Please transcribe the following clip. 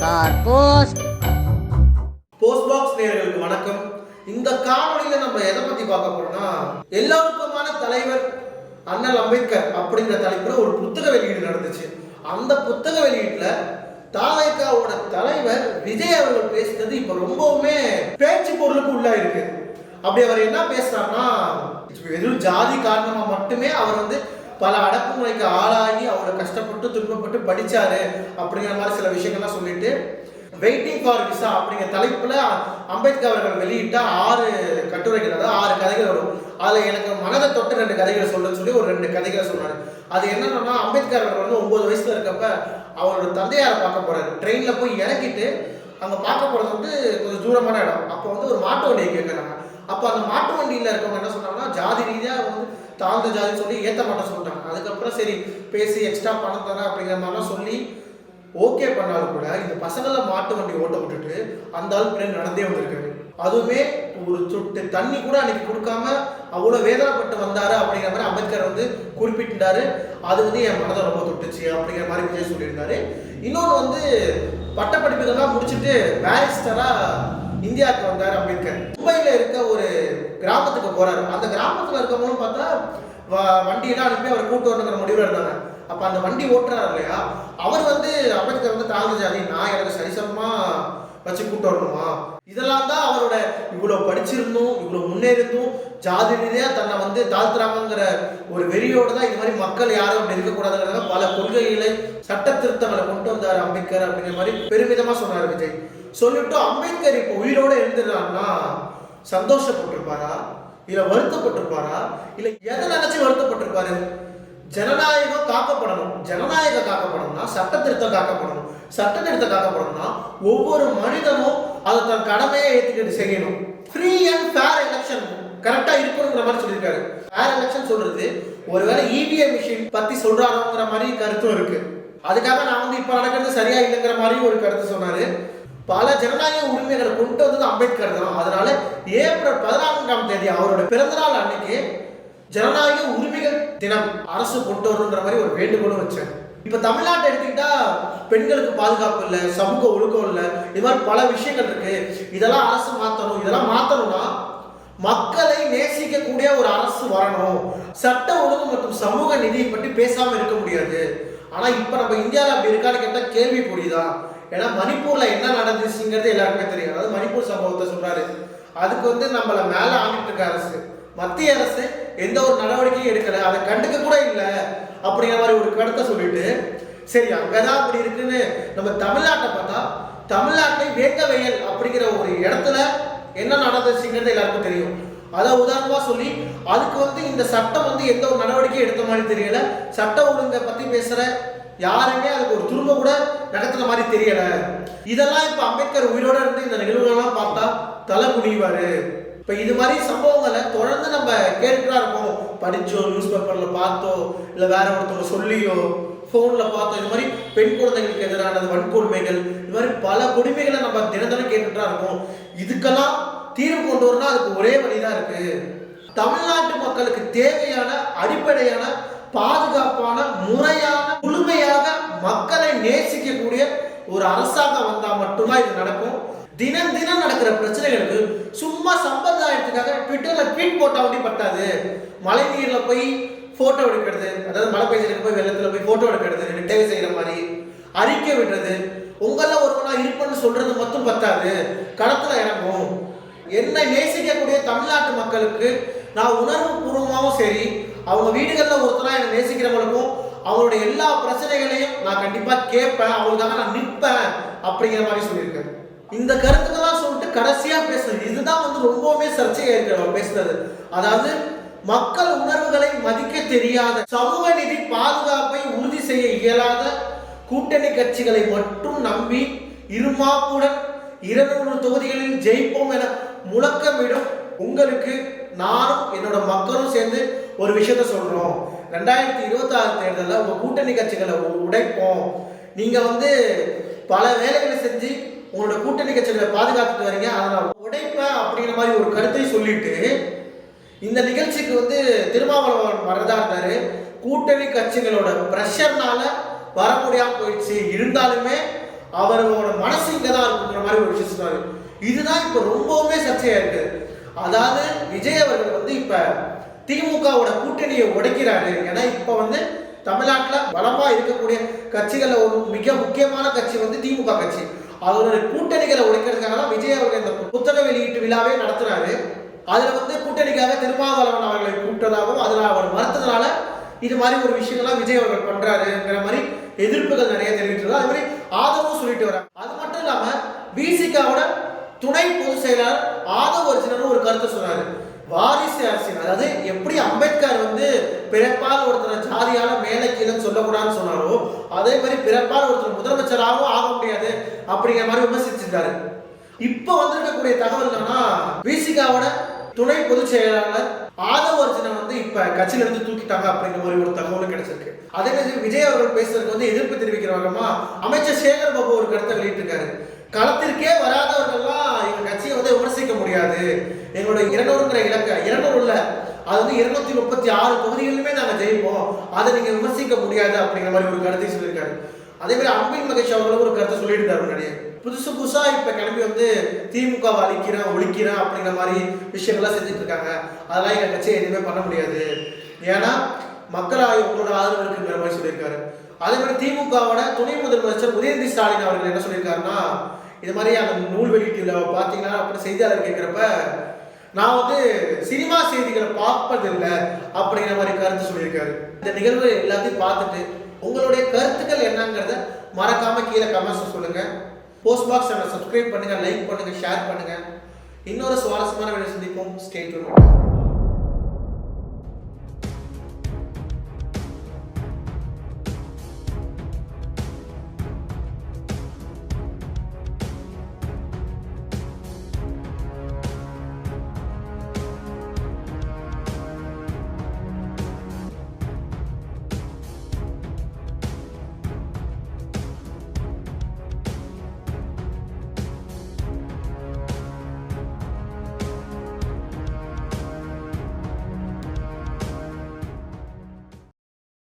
Car post post box நேயர்களுக்கு வணக்கம். இந்த காணொளியில நம்ம எதை பத்தி பார்க்க போறோம்னா எல்லாருக்குமான தலைவர் அண்ணல் அம்பேத்கர் அப்படிங்கிற தலைப்புல ஒரு புத்தக வெளியீடு நடந்துச்சு. அந்த புத்தக வெளியீட்டுல தாவேக்காவோட தலைவர் விஜய் அவர்கள் பேசினது இப்ப ரொம்பவுமே பேச்சு பொருளுக்கு உள்ளா இருக்கு அப்படி அவர் என்ன பேசுறாருன்னா வெறும் ஜாதி காரணமா மட்டுமே அவர் வந்து பல அடக்குமுறைக்கு ஆளாகி கஷ்டப்பட்டு துன்பப்பட்டு படித்தாரு அப்படிங்கிற மாதிரி சில விஷயங்கள்லாம் சொல்லிட்டு வெயிட்டிங் ஃபார் விசா அப்படிங்கிற தலைப்பில் அம்பேத்கர் அவர்கள் வெளியிட்ட ஆறு கட்டுரைகள் அதாவது ஆறு கதைகள் வரும். அதில் எனக்கு மனதை தொட்டு ரெண்டு கதைகளை சொல்ல சொல்லி ஒரு ரெண்டு கதைகளை சொன்னார். அது என்னன்னா அம்பேத்கர் அவர்கள் வந்து ஒம்பது வயசுல இருக்கப்ப அவரோட தந்தையாரை பார்க்க போறாரு. ட்ரெயினில் போய் இறக்கிட்டு அங்கே பார்க்க போகிறது வந்து கொஞ்சம் தூரமான இடம். அப்போ வந்து ஒரு மாட்டு வண்டியை கேட்குறாங்க அப்போ அந்த மாட்டு வண்டியில் இருக்கவங்க என்ன சொன்னாங்கன்னா ஜாதி ரீதியாக வந்து தாழ்ந்த ஜாதின்னு சொல்லி ஏற்ற மாட்டேன் சொல்லிட்டாங்க. அதுக்கப்புறம் சரி பேசி எக்ஸ்ட்ரா பணம் தரேன் அப்படிங்கிற மாதிரிலாம் சொல்லி ஓகே பண்ணாலும் கூட இந்த பசங்களை மாட்டு வண்டி ஓட்ட விட்டுட்டு அந்த ஆள் பின்னாடி நடந்தே வந்திருக்காரு. அதுவுமே ஒரு சுட்டு தண்ணி கூட அன்னைக்கு கொடுக்காம அவ்வளோ வேதனைப்பட்டு வந்தாரு அப்படிங்கிற மாதிரி அம்பேத்கர் வந்து குறிப்பிட்டிருந்தாரு. அது வந்து என் மனதை ரொம்ப தொட்டுச்சு அப்படிங்கிற மாதிரி விஜய் சொல்லியிருந்தாரு. இன்னொன்று வந்து பட்டப்படிப்புகள்லாம் முடிச்சுட்டு பேரிஸ்டராக இந்தியாவுக்கு வந்தார் அம்பேத்கர். மும்பையில் இருக்க ஒரு கிராமத்துக்கு போறாரு. அந்த கிராமத்தில் இருக்கவங்களும் பார்த்தா வ- வண்டியெல்லாம் அனுப்பி அவர் கூட்டு வரணுங்கிற முடிவில் இருந்தாங்க. அப்போ அந்த வண்டி ஓட்டுறாரு இல்லையா? அவர் வந்து அம்பேத்கர் வந்து தாழ்ந்த ஜாதி. நான் எனக்கு சரிசமமா வச்சு கூட்டு வரணுமா? இதெல்லாம் தான் அவரோட இவ்வளோ படிச்சிருந்தும் இவ்வளோ முன்னேறிந்தும் ஜாதி ரீதியாக தன்னை வந்து தாழ்த்துறாங்கிற ஒரு வெறியோடு தான் இது மாதிரி மக்கள் யாரும் அப்படி இருக்கக்கூடாதுங்கிறத பல கொள்கைகளை சட்ட திருத்தங்களை கொண்டு வந்தார் அம்பேத்கர் அப்படிங்கிற மாதிரி பெருமிதமாக சொன்னார் விஜய். சொல்லிட்டு அம்பேத்கர் இப்போ உயிரோடு எழுந்துடுறாருன்னா சந்தோஷப்பட்டிருப்பாரா? இல்லை வருத்தப்பட்டிருப்பாரா? இல்லை எதை நினைச்சு வருத்தப்பட்டிருப்பாரு? ஜனநாயகம் காக்கப்படணும். ஜனநாயகம் காக்கப்படணும்னா சட்ட திருத்தம் காக்கப்படணும். சட்ட திருத்தம் காக்கப்படணும்னா ஒவ்வொரு மனிதனும் அதை தன் கடமையை ஏற்றுக்கிட்டு செய்யணும். ஃப்ரீ அண்ட் ஃபேர் எலெக்ஷன் கரெக்டாக இருக்கணுங்கிற மாதிரி சொல்லியிருக்காரு. ஃபேர் எலெக்ஷன் சொல்றது ஒருவேளை இவிஎம் மிஷின் பத்தி சொல்றாரோங்கிற மாதிரி கருத்தும் இருக்கு. அதுக்காக நான் வந்து இப்போ நடக்கிறது சரியா இல்லைங்கிற மாதிரி ஒரு கருத்து சொன்னாரு. பல ஜனநாயக உரிமைகளை கொண்டு வந்தது அம்பேத்கர் தான். அதனால ஏப்ரல் பதினான்காம் தேதி அவரோட பிறந்தநாள் அன்னைக்கு ஜனநாயக உரிமைகள் தினம் அரசு கொண்டு வரணுன்ற மாதிரி ஒரு வேண்டுகோளும் வச்சேன் இப்போ தமிழ்நாட்டை எடுத்துக்கிட்டா பெண்களுக்கு பாதுகாப்பு இல்லை சமூக ஒழுக்கம் இல்லை இது மாதிரி பல விஷயங்கள் இருக்கு. இதெல்லாம் அரசு மாற்றணும் இதெல்லாம் மாற்றணும்னா மக்களை நேசிக்கக்கூடிய ஒரு அரசு வரணும். சட்ட ஒழுங்கு மற்றும் சமூக நிதியை பற்றி பேசாமல் இருக்க முடியாது. ஆனால் இப்போ நம்ம இந்தியாவில் அப்படி இருக்கான்னு கேட்டால் கேள்வி புரியுதான் ஏன்னா மணிப்பூர்ல என்ன நடந்துச்சுங்கிறது எல்லாருக்குமே தெரியும். அதாவது மணிப்பூர் சம்பவத்தை சொல்றாரு. அதுக்கு வந்து நம்மள மேல ஆகிட்டு இருக்க அரசு. மத்திய அரசு எந்த ஒரு நடவடிக்கையும் எடுக்கல. அதை கண்டுக்க கூட இல்லை. அப்படிங்கிற மாதிரி ஒரு கருத்தை சொல்லிட்டு சரி அங்கதான் அப்படி இருக்குன்னு நம்ம தமிழ்நாட்டை பார்த்தா தமிழ்நாட்டை வேங்க வயல் அப்படிங்கிற ஒரு இடத்துல என்ன நடந்துச்சுங்கிறது எல்லாருக்கும் தெரியும். அதை உதாரணமா சொல்லி அதுக்கு வந்து இந்த சட்டம் வந்து எந்த ஒரு நடவடிக்கையும் எடுத்த மாதிரி தெரியல. சட்ட ஒழுங்கை பத்தி பேசுற யாருமே அதுக்கு ஒரு துரும்ப கூட நடத்துன மாதிரி தெரியல. இதெல்லாம் இப்ப அம்பேத்கர் உயிரோட இருந்து இந்த நிகழ்வுகள்லாம் பார்த்தா தலை குனிவாரு. இப்ப இது மாதிரி சம்பவங்களை தொடர்ந்து நம்ம கேட்டுதான் இருக்கோம் படிச்சோ நியூஸ் பேப்பர்ல பார்த்தோ இல்ல வேற ஒருத்தவங்க சொல்லியோ ஃபோனில் பார்த்தோம் இது மாதிரி பெண் குழந்தைகளுக்கு எதிரானது வன்கொடுமைகள் இது மாதிரி பல கொடுமைகளை நம்ம தினம் கேட்டுட்டா இருக்கோம் இதுக்கெல்லாம் தீர்வு கொண்டு வரணும் அதுக்கு ஒரே வழிதான் இருக்கு. தமிழ்நாட்டு மக்களுக்கு தேவையான அடிப்படையான பாதுகாப்பான முறையான முழுமையாக மக்களை நேசிக்கக்கூடிய ஒரு அரசாங்கம் வந்தா மட்டும்தான் இது நடக்கும். தினம் தினம் நடக்கிற பிரச்சனைகளுக்கு சும்மா சம்பிரதாயத்துக்காக ட்விட்டர்ல ட்வீட் போட்டா அப்படி பட்டாது மழை நீர்ல போய் போட்டோ எடுக்கிறது அதாவது மழை பெய்ஞ்சதுக்கு போய் வெள்ளத்துல போய் போட்டோ எடுக்கிறது ரிட்டைவ் செய்யற மாதிரி அறிக்கை விடுறது உங்கள ஒருவனா இருப்பேன்னு சொல்றது மட்டும் பத்தாது. களத்துல இறங்கும். என்னை நேசிக்கக்கூடிய தமிழ்நாட்டு மக்களுக்கு நான் உணர்வு பூர்வமாகவும் சரி அவங்க வீடுகளில் ஒருத்தராக என்னை நேசிக்கிறவங்க அவருடைய எல்லா பிரச்சனைகளையும் நான் கண்டிப்பா கேட்பேன். அவங்களுக்காக நான் நிற்பேன் அப்படிங்கிற மாதிரி சொல்லியிருக்கேன் இந்த கருத்துக்கெல்லாம் சொல்லிட்டு கடைசியா பேசுறது. இதுதான் வந்து ரொம்பவுமே சர்ச்சையா இருக்கு அவர் பேசுறது அதாவது மக்கள் உணர்வுகளை மதிக்க தெரியாத சமூக நிதி பாதுகாப்பை உறுதி செய்ய இயலாத கூட்டணி கட்சிகளை மட்டும் நம்பி இருமாப்புடன் இருநூறு தொகுதிகளில் ஜெயிப்போம் என முழக்கமிடும். உங்களுக்கு நானும் என்னோட மக்களும் சேர்ந்து ஒரு விஷயத்த சொல்கிறோம் ரெண்டாயிரத்தி இருபத்தி ஆறு தேர்தலில் உங்கள் கூட்டணி கட்சிகளை உடைப்போம். நீங்கள் வந்து பல வேலைகளை செஞ்சு உங்களோட கூட்டணி கட்சிகளை பாதுகாத்துட்டு வரீங்க. அதனால் உடைப்பேன் அப்படிங்கிற மாதிரி ஒரு கருத்தை சொல்லிட்டு இந்த நிகழ்ச்சிக்கு வந்து திருமாவளவன் வரதா இருந்தார். கூட்டணி கட்சிகளோட ப்ரெஷர்னால வர முடியாம போயிடுச்சு. இருந்தாலுமே அவரோட மனசு இங்கே தான் இருக்குங்கிற மாதிரி ஒரு விஷயம் சொன்னார் இதுதான் இப்போ ரொம்பவுமே சர்ச்சையாக இருக்குது அதாவது விஜய் அவர்கள் வந்து இப்போ திமுகவோட கூட்டணியை உடைக்கிறாரு. ஏன்னா இப்போ வந்து தமிழ்நாட்டில் பலமாக இருக்கக்கூடிய கட்சிகளில் ஒரு மிக முக்கியமான கட்சி வந்து திமுக கட்சி. அதோட கூட்டணிகளை உடைக்கிறதுக்காக தான் விஜய் அவர்கள் இந்த புத்தக வெளியீட்டு விழாவே நடத்துறாரு. அதில் வந்து கூட்டணிக்காக திருமாவளவன் அவர்களை கூப்பிட்டதாகவும் அதில் அவர் மறுத்ததுனால இது மாதிரி ஒரு விஷயங்கள்லாம் விஜய் அவர்கள் பண்றாருங்கிற மாதிரி எதிர்ப்புகள் நிறைய தெரிவிக்கிறது அது மாதிரி ஆதரவும் சொல்லிட்டு வராங்க அது மட்டும் இல்லாமல் பிசிகாவோட துணை பொதுச் செயலாளர் ஆதவ் அர்ஜுனரும் ஒரு கருத்தை சொன்னாரு. வாரிசு அரசியல். அதாவது எப்படி அம்பேத்கர் வந்து பிறப்பால் ஒருத்தரை ஜாதியால மேலே கீழே சொல்லக்கூடாதுன்னு சொன்னாரோ அதே மாதிரி பிறப்பால் ஒருத்தர் முதலமைச்சராகவும் ஆக முடியாது அப்படிங்கிற மாதிரி விமர்சிச்சிருக்காரு. இப்போ வந்திருக்கக்கூடிய தகவல் என்னன்னா விசிகாவோட துணை பொதுச் செயலாளர் ஆதவ அர்ஜுனன் வந்து இப்ப கட்சியில இருந்து தூக்கிட்டாங்க அப்படிங்கிற மாதிரி ஒரு தகவலும் கிடைச்சிருக்கு. அதே மாதிரி விஜய் அவர்கள் பேசுறதுக்கு வந்து எதிர்ப்பு தெரிவிக்கிறவங்க அமைச்சர் சேகர் பாபு ஒரு கருத்தை வெளியிட்டிருக்காரு. களத்திற்கே வராதவர்கள் எங்க கட்சியை வந்து விமர்சிக்க முடியாது எங்களோட இருநூறுங்கிற இலக்க இருநூறுல அது வந்து இருநூத்தி முப்பத்தி ஆறு தொகுதிகளிலுமே நாங்கள் ஜெயிப்போம். அதை நீங்கள் விமர்சிக்க முடியாது அப்படிங்கிற மாதிரி ஒரு கருத்தை சொல்லியிருக்காரு. அதே மாதிரி அன்பின் மகேஷ் அவர்களும் ஒரு கருத்தை சொல்லியிருந்தாரு முன்னாடியே. புதுசு புதுசா இப்ப கிளம்பி வந்து திமுகவை அழிக்கிறேன் ஒழிக்கிறேன் அப்படிங்கிற மாதிரி விஷயங்கள்லாம் செஞ்சுட்டு இருக்காங்க அதெல்லாம் எங்க கட்சியை எதுவுமே பண்ண முடியாது. ஏன்னா மக்கள் உங்களோட ஆதரவு இருக்குங்கிற மாதிரி சொல்லியிருக்காரு. அதே மாதிரி திமுகவோட துணை முதலமைச்சர் உதயநிதி ஸ்டாலின் அவர்கள் என்ன சொல்லியிருக்காருன்னா இது மாதிரி அந்த நூல் வெளியீட்டுல பார்த்தீங்கன்னா அப்படி செய்தியாளர் கேட்குறப்ப நான் வந்து சினிமா செய்திகளை பார்ப்பதில்லை அப்படிங்கிற மாதிரி கருத்து சொல்லியிருக்காரு. இந்த நிகழ்வு எல்லாத்தையும் பார்த்துட்டு உங்களுடைய கருத்துக்கள் என்னங்கிறத மறக்காம கீழே கமெண்ட்ஸ் சொல்லுங்க. போஸ்ட் பாக்ஸ் சேனல் சப்ஸ்கிரைப் பண்ணுங்க லைக் பண்ணுங்க ஷேர் பண்ணுங்க. இன்னொரு சுவாரஸ்யமான வீடியோ சந்திப்போம். ஸ்டேட்